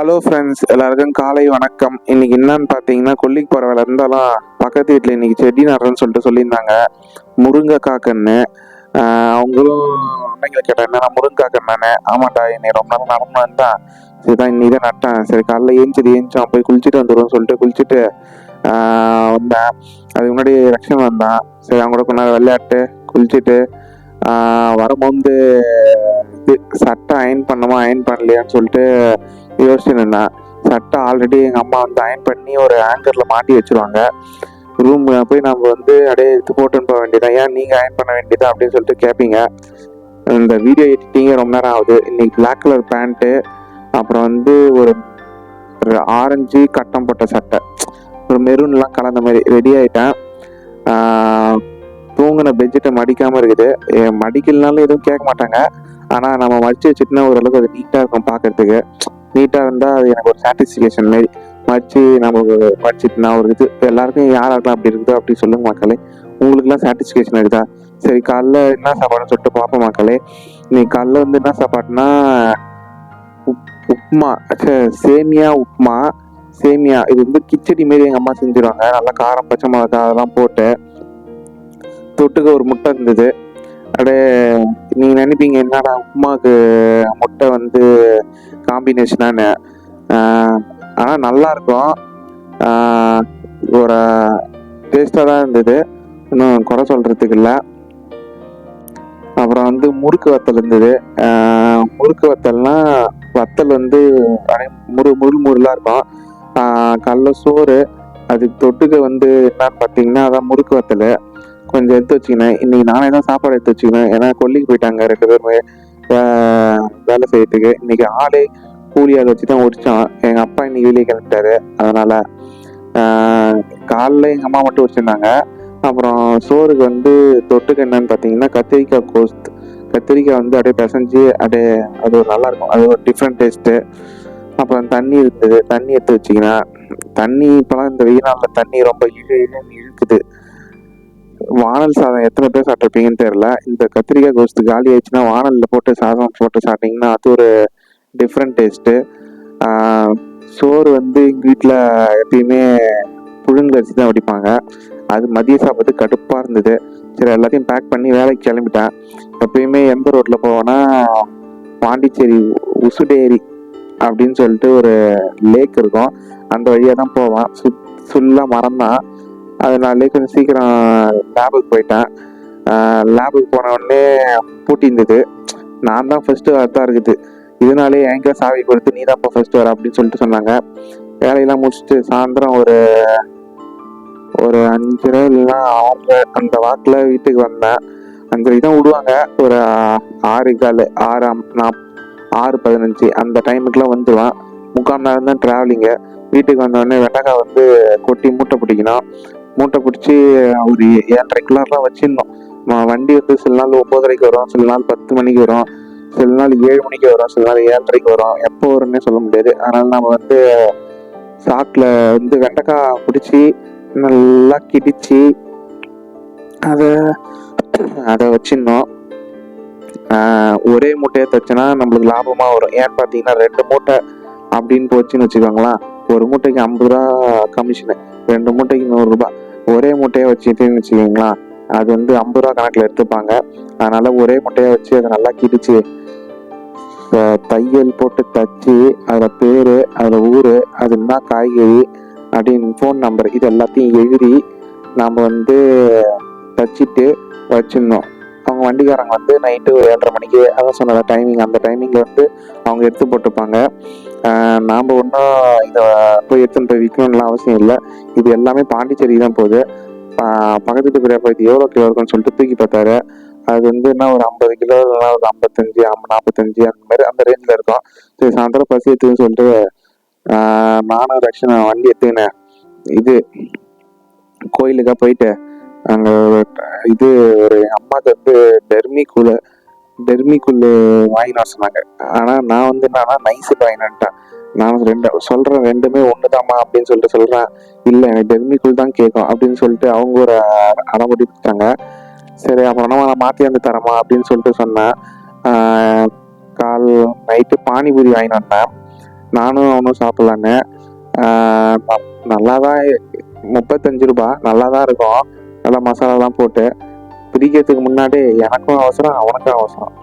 Hello friends எல்லாருக்கும் காலை வணக்கம். இன்னைக்கு என்னன்னு பார்த்தீங்கன்னா கொல்லிக்கு போகிற இருந்தாலும் பக்கத்து வீட்டில் இன்னைக்கு செடி நடுறேன்னு சொல்லிட்டு சொல்லியிருந்தாங்க. முருங்கைக்காய் கன்று அவங்களும் அன்னைங்களை கேட்டேன் என்னன்னா முருங்கைக்காய் கண்ணானே ஆமாண்டா என்னை ரொம்ப நாள் நடந்து. தான் சரிதான் இன்னைக்கு தான் நட்டேன். சரி காலைல ஏஞ்சிட்டு ஏஞ்சான் போய் குளிச்சுட்டு வந்துடுவோம் சொல்லிட்டு குளிச்சுட்டு வந்தேன். அதுக்கு முன்னாடி ரக்ஷன் வந்தான். சரி அவங்க கூட கொஞ்ச நேரம் விளையாட்டு குளிச்சுட்டு வரும்போது இது சட்டை அயன் பண்ணமா அயன் பண்ணலையான்னு சொல்லிட்டு யோசிச்சுட்டு சட்டை ஆல்ரெடி எங்கள் அம்மா வந்து அயன் பண்ணி ஒரு ஆங்கரில் மாட்டி வச்சிருவாங்க. ரூம் போய் நம்ம வந்து அப்படியே எடுத்து போட்டுன்னு போக வேண்டியதான் ஏன் நீங்கள் அயன் பண்ண வேண்டியதா? அப்படின்னு சொல்லிட்டு கேட்பீங்க இந்த வீடியோ எடிட்டிங்கே ரொம்ப நேரம் ஆகுது. இன்னைக்கு பிளாக் கலர் பேண்ட்டு அப்புறம் வந்து ஒரு ஒரு ஆரஞ்சு கட்டம் போட்ட சட்டை. ஒரு மெரூன்லாம் கலந்த மாதிரி ரெடி ஆகிட்டேன் தூங்கின பெட்ஷீட்டை மடிக்காமல் இருக்குது. மடிக்கலனாலும் எதுவும் கேட்க மாட்டாங்க. ஆனால் நம்ம மடிச்சு வச்சுட்டுனா ஓரளவுக்கு அது நீட்டாக இருக்கும் பார்க்கறதுக்கு. நீட்டாக இருந்தால் அது எனக்கு ஒரு சாட்டிஸ்ஃபிகேஷன் மாரி மடிச்சு நம்ம நான் ஒரு இது. எல்லாருக்கும் யாராருக்கெல்லாம் அப்படி இருக்குதோ அப்படி சொல்லுங்க மக்களே. உங்களுக்குலாம் சாட்டிஸ்ஃபிகேஷன் இருக்குதா சரி காலைல என்ன சாப்பாடுன்னு சொல்லிட்டு பார்ப்போம் மக்களே. இன்னைக்கு காலைல வந்து என்ன சாப்பாடுனா உப் உப்மா சேமியா உப்மா சேமியா. இது வந்து கிச்சடி மாரி எங்கள் அம்மா செஞ்சுருவாங்க. நல்லா காரம் பச்சை மிளகா அதெல்லாம் போட்டு தொட்டுக்க ஒரு முட்டை இருந்தது. அப்படியே நீங்கள் நினைப்பீங்க என்னடா உப்புமாக்கு முட்டை வந்து காம்பினேஷனானு ஆனால் நல்லா இருக்கும் ஆஹ் ஒரு டேஸ்டாக தான் இருந்தது. இன்னும் குறை சொல்கிறதுக்கு இல்லை. அப்புறம் வந்து முறுக்கு வத்தல் இருந்தது. ஆஹ் முறுக்கு வத்தல்னா வத்தல் வந்து முரு முருள் முருளாக இருக்கும். ஆஹ் கடல சோறு அதுக்கு தொட்டுக்க வந்து என்னன்னு பார்த்தீங்கன்னா அதான் முறுக்கு வத்தல். கொஞ்சம் எடுத்து வச்சுக்கினேன். இன்னைக்கு நானே தான் சாப்பாடு எடுத்து வச்சுக்கினேன். ஏன்னா கொல்லிக்கு போயிட்டாங்க ரெண்டு பேருமே. வேலை செய்யறதுக்கு. இன்னைக்கு ஆளே கூலி அதை வச்சு தான் ஒடிச்சான் எங்கள் அப்பா இன்னைக்கு வெளியே கிளம்பிட்டாரு. அதனால் காலைல எங்கள் அம்மா மட்டும் வச்சுருந்தாங்க. அப்புறம் சோறுக்கு வந்து தொட்டுக்கு என்னன்னு பார்த்தீங்கன்னா கத்திரிக்காய் கோஸ்த். கத்திரிக்காய் வந்து அப்படியே பிசைஞ்சு அப்படியே அது ஒரு நல்லாயிருக்கும் அது ஒரு டிஃப்ரெண்ட் டேஸ்ட்டு அப்புறம் தண்ணி இருந்தது தண்ணி எடுத்து வச்சிங்கன்னா தண்ணி இப்போலாம் இந்த வெயில் நாளில் தண்ணி ரொம்ப இழு இழுன்னு இழுக்குது. வானல் சாதம் எத்தனை பேர் சாப்பிட்ருப்பீங்கன்னு தெரில இந்த கத்திரிக்காய் கோஸ்து காலி ஆயிடுச்சுன்னா வானலில் போட்டு சாதம் போட்டு சாப்பிட்டீங்கன்னா அது ஒரு டிஃப்ரெண்ட் டேஸ்ட்டு சோறு வந்து எங்கள் வீட்டில் எப்பயுமே புழுங்கரிசி தான் வடிப்பாங்க. அது மதிய சாப்பிட்டு கடுப்பாக இருந்தது. சரி எல்லாத்தையும் பேக் பண்ணி வேலைக்கு கிளம்பிட்டேன். எப்பயுமே எந்த ரோட்டில் போவேன்னா பாண்டிச்சேரி உசுடேரி அப்படின்னு சொல்லிட்டு ஒரு லேக் இருக்கும். அந்த வழியாக தான் போவேன். சுத் ஃபுல்லாக மரம் தான். அதனாலே கொஞ்சம் சீக்கிரம் லேபுக்கு போயிட்டேன். லேபுக்கு போன உடனே பூட்டி இருந்தது. நான் தான் ஃபஸ்ட்டு அதுதான் இருக்குது. இதனாலே என்கிட்ட சாவி கொடுத்து நீ தான் ஃபர்ஸ்ட் வர அப்படின்னு சொல்லிட்டு சொன்னாங்க. வேலையெல்லாம் முடிச்சுட்டு சாயந்தரம் ஒரு ஒரு அஞ்சரை இல்லைன்னா ஆறரை அந்த வாக்கில் வீட்டுக்கு வந்தேன். அஞ்சரை தான் விடுவாங்க. ஒரு ஆறு கால் ஆறு நான் நாப் ஆறு பதினஞ்சு அந்த டைமுக்குலாம் வந்துடுவேன் முக்கால் நேரம் தான் ட்ராவலிங்கு வீட்டுக்கு வந்தோடனே வெண்டைக்காய் வந்து கொட்டி மூட்டை பிடிக்கணும். மூட்டை பிடிச்சி ஒரு ஏழரை கிலோலாம் வச்சிருந்தோம் வண்டி வந்து சில நாள் ஒம்போதரைக்கு வரும் சில நாள் பத்து மணிக்கு வரும். சில நாள் ஏழு மணிக்கு வரும் சில நாள் ஏழரைக்கு வரும். எப்போ வரும்னே சொல்ல முடியாது. அதனால நம்ம வந்து சாக்கில் வந்து வெண்டைக்காய் பிடிச்சி நல்லா கிடிச்சு அதை அதை வச்சிருந்தோம். ஒரே மூட்டையை தைச்சோன்னா நம்மளுக்கு லாபமாக வரும். ஏன்னு பார்த்தீங்கன்னா ரெண்டு மூட்டை அப்படின்னு போச்சுன்னு வச்சுக்கோங்களேன். ஒரு மூட்டைக்கு ஐம்பது ரூபா கமிஷனு ரெண்டு மூட்டைக்கு நூறுரூபா ஒரே மூட்டையை வச்சுட்டுன்னு வச்சுக்கோங்களேன். அது வந்து ஐம்பது ரூபா கணக்கில் எடுத்துப்பாங்க. அதனால ஒரே மூட்டையை வச்சு அதை நல்லா கிடிச்சு தையல் போட்டு தச்சு அதில் பேர் அதில் ஊர் அது என்ன காய்கறி அப்படின்னு ஃபோன் நம்பர் இது எல்லாத்தையும் எழுதி நாம் வந்து தச்சுட்டு வச்சுருந்தோம் அவங்க வண்டிக்காரங்க வந்து நைட்டு ஒரு ஏழரை மணிக்கு அதான் சொன்ன டைமிங் அந்த டைமிங்கில் வந்து அவங்க எடுத்து போட்டுப்பாங்க நாம் ஒன்றும் இதை போய் எடுத்துன்னு போய் விற்கணும்லாம் அவசியம் இல்லை. இது எல்லாமே பாண்டிச்சேரி தான் போகுது. ஆஹ் பக்கத்து வீட்டு இது எவ்வளோ கிலோ இருக்குன்னு சொல்லிட்டு தூக்கி பார்த்தாரு. அது வந்து என்ன ஒரு ஐம்பது கிலோ இல்லைன்னா ஒரு ஐம்பத்தஞ்சு நாற்பத்தஞ்சு அந்த மாதிரி அந்த ரேஞ்சில் இருக்கும். சரி சாயந்தரம் பசி எடுத்துன்னு சொல்லிட்டு ஆஹ் நானும் ரக்ஷன் வண்டி எடுத்துக்கினேன். இது கோயிலுக்காக போயிட்டு அங்கே இது ஒரு அம்மாவுக்கு வந்து டெர்மிக்குள்ள டெர்மிக்குள்ளு வாங்கினா வர சொன்னாங்க. ஆனால் நான் வந்து என்னன்னா நைஸு வாங்கினேன்ட்டேன். நான் ரெண்டு சொல்கிறேன் ரெண்டுமே ஒன்று தாம்மா அப்படின்னு சொல்லிட்டு சொல்கிறேன் இல்லை எனக்கு டெர்மிக்குள் தான் கேட்கும் அப்படின்னு சொல்லிட்டு அவங்க ஒரு அரைமுடி கொடுத்தாங்க. சரி அப்புறம் நான் மாற்றி வந்து தரமா அப்படின்னு சொல்லிட்டு சொன்னேன். கால் நைட்டு பானிபூரி வாங்கிட்டு வந்தேன். நானும் அவனும் சாப்பிட்லான்னு. நல்லா தான் முப்பத்தஞ்சு ரூபா நல்லா தான் இருக்கும். நல்லா மசாலாலாம் போட்டு. பிரிக்கிறதுக்கு முன்னாடி எனக்கும் அவசரம் அவனுக்கும் அவசரம்.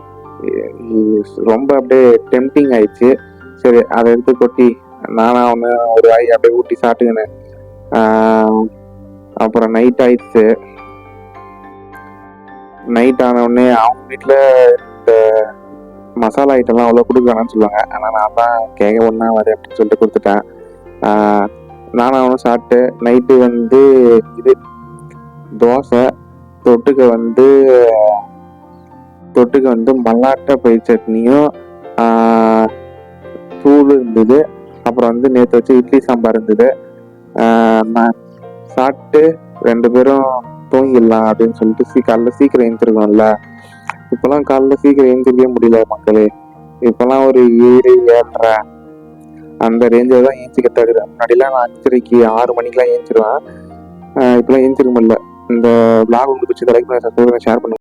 ரொம்ப அப்படியே டெம்டிங் ஆயிடுச்சு. சரி அதை எடுத்து கொட்டி நானும் அவனு ஒரு வாய் அப்படியே ஊட்டி சாப்பிட்டுக்கினேன். அப்புறம் நைட் ஆயிடுச்சு. நைட் ஆன உடனே அவங்க வீட்டில் இந்த மசாலா ஐட்டம்லாம் அவ்வளோ கொடுக்க வேணாம்னு சொல்லுவாங்க. ஆனால் நான் தான் கேட்க ஒன்றா வரேன் அப்படின்னு சொல்லிட்டு கொடுத்துட்டேன். நானும் அவனும் சாப்பிட்டு நைட்டு வந்து இது தோசை தொட்டுக்க வந்து தொட்டுக்க வந்து மல்லாட்டை பயிர் சட்னியும் தூள் இருந்தது. அப்புறம் வந்து நேற்று வச்சு இட்லி சாம்பார் இருந்தது. நான் சாப்பிட்டு ரெண்டு பேரும் தூங்கிடலாம் அப்படின்னு சொல்லிட்டு சீ காலைல சீக்கிரம் எழுந்திருக்கோம்ல இப்போலாம் காலைல சீக்கிரம் எழுந்திரிக்கவே முடியல மக்களே. இப்போலாம் ஒரு ஏழு ஏழரை. அந்த ரேஞ்சில் தான் ஏஞ்சிக்க தகுது முன்னாடிலாம் நான் அஞ்சரைக்கு ஆறு மணிக்கெலாம் ஏஞ்சிருவேன். இப்போலாம் ஏஞ்சிருக்க முடியல. இந்த பிளாக் உங்களுக்கு பிடிச்ச தலைக்கு நான் ஷேர் பண்ணுவேன்